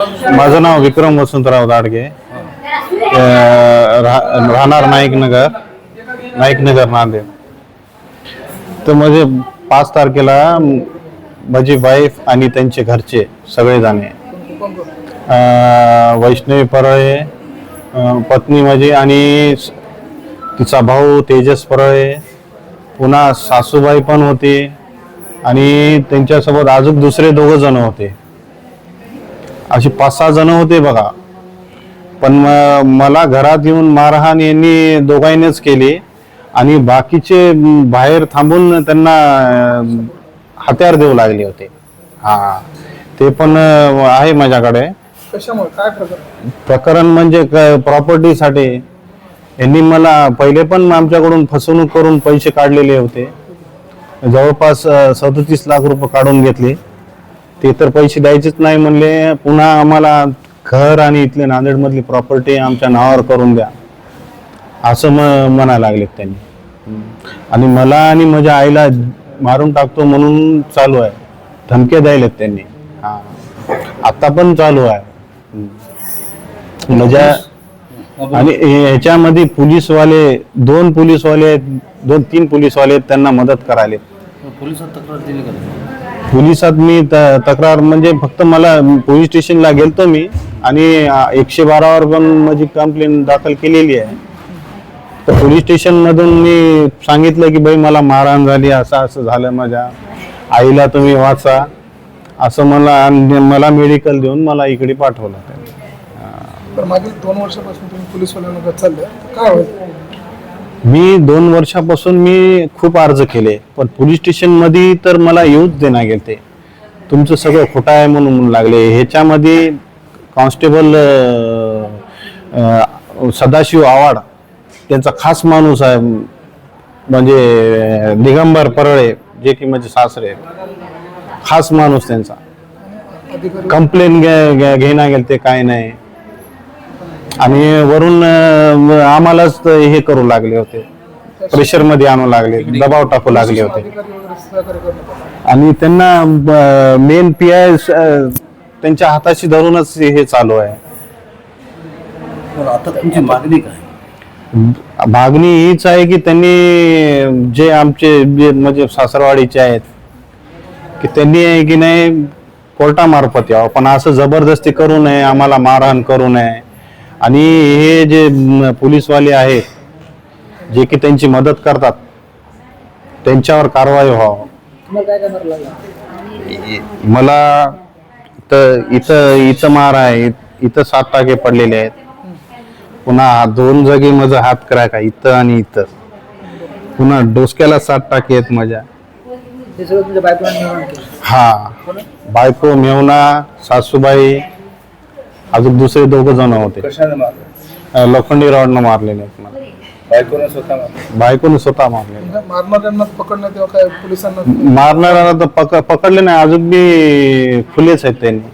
माझं नाव विक्रम वसंतराव दाडगे. रा- राहणार नाईकनगर नाईकनगर नांदेड. तर म्हणजे पाच तारखेला माझी वाईफ आणि त्यांचे घरचे सगळे जाणे वैष्णवी परळे पत्नी माझी आणि तिचा भाऊ तेजस परळे पुन्हा सासूबाई पण होती आणि त्यांच्यासोबत अजून दुसरे दोघं जण होते. असे पाच सहा जण होते बघा. पण मला घरात येऊन मारहाण यांनी दोघांनीच केली. आणि बाकीचे बाहेर थांबून त्यांना हत्यार देऊ लागले होते. हा ते पण आहे माझ्याकडे. कशामुळे? काय प्रकार प्रकरण म्हणजे प्रॉपर्टीसाठी. यांनी मला पहिले पण आमच्याकडून फसवणूक करून पैसे काढलेले होते. जवळपास सदतीस लाख रुपये काढून घेतले. ते तर पैसे द्यायचेच नाही म्हणले. पुन्हा आम्हाला घर आणि इथले नांदेडमधली प्रॉपर्टी आमच्या नावावर करून द्या. असं म म्हणायला लागलेत त्यांनी. हम्म. आणि मला आणि माझ्या आईला मारून टाकतो म्हणून चालू आहे. धमक्या द्यायलेत त्यांनी. हा. आता पण चालू आहे. माझ्या आणि हे- ह्याच्यामध्ये पोलीसवाले दोन पोलीसवाले आहेत दोन तीन पोलीसवाले आहेत त्यांना मदत करायले पोलिसात तक्रार दिली का पोलिसात मी त- तक्रार म्हणजे फक्त मला पोलीस स्टेशनला गेलतो मी आणि एकशे बारावर पण माझी कंप्लेंट दाखल केलेली आहे. तर पोलीस स्टेशन मधून मी सांगितलं की बाई मला मारहाण झाली असं असं झालं माझ्या. आईला तुम्ही वाचा. असं मला आणि मला मेडिकल देऊन मला इकडे पाठवलं. मागील दोन वर्षापासून तुम्ही चालले काय होईल? मी दोन वर्षापासून मी खूप अर्ज केले पण पोलीस स्टेशनमध्ये तर मला येऊच देणार गेलते तुमचं सगळं खोटं आहे म्हणून म्हणू लागले. ह्याच्यामध्ये कॉन्स्टेबल सदाशिव आवाड त्यांचा खास माणूस आहे म्हणजे दिगंबर परळे जे की म्हणजे सासरे. खास माणूस त्यांचा. कंप्लेन घे घेणार गेलते काय नाही. आणि वरून अं, आम्हालाच हे करू लागले होते. प्रेशरमध्ये आणू लागले दबाव टाकू लागले होते. आणि त्यांना मेन पी आय त्यांच्या हाताशी धरूनच हे चालू आहे. आता तुमची मागणी काय? मागणी हीच आहे की त्यांनी जे आमचे जे म्हणजे सासरवाडीचे आहेत की त्यांनी आहे की नाही कोर्टामार्फत यावं. पण असं जबरदस्ती करू नये आम्हाला मारहाण करू नये. आणि हे जे पोलीसवाले आहेत जे की त्यांची मदत करतात त्यांच्यावर कारवाई व्हावं. मला तर इथं इथं मार आहे इथं सात टाके पडलेले आहेत. पुन्हा दोन जागी माझा हात करा का इथं आणि इथं. पुन्हा डोसक्याला सात टाके आहेत माझ्या. हा बायको मेवना सासूबाई अजून दुसरे दोघ जण होते. कशाने मारलं? अं, लोखंडी रॉडनं मारलेले आहेत मला. बायकोने स्वतः मारलं. बायकोने स्वतः म्हणजे मारणाऱ्यांना पकडण्यात तेव्हा काय पोलिसांना मारणाऱ्याला तर पक पकडले नाही. अजून बी खुलेच आहेत त्यांनी.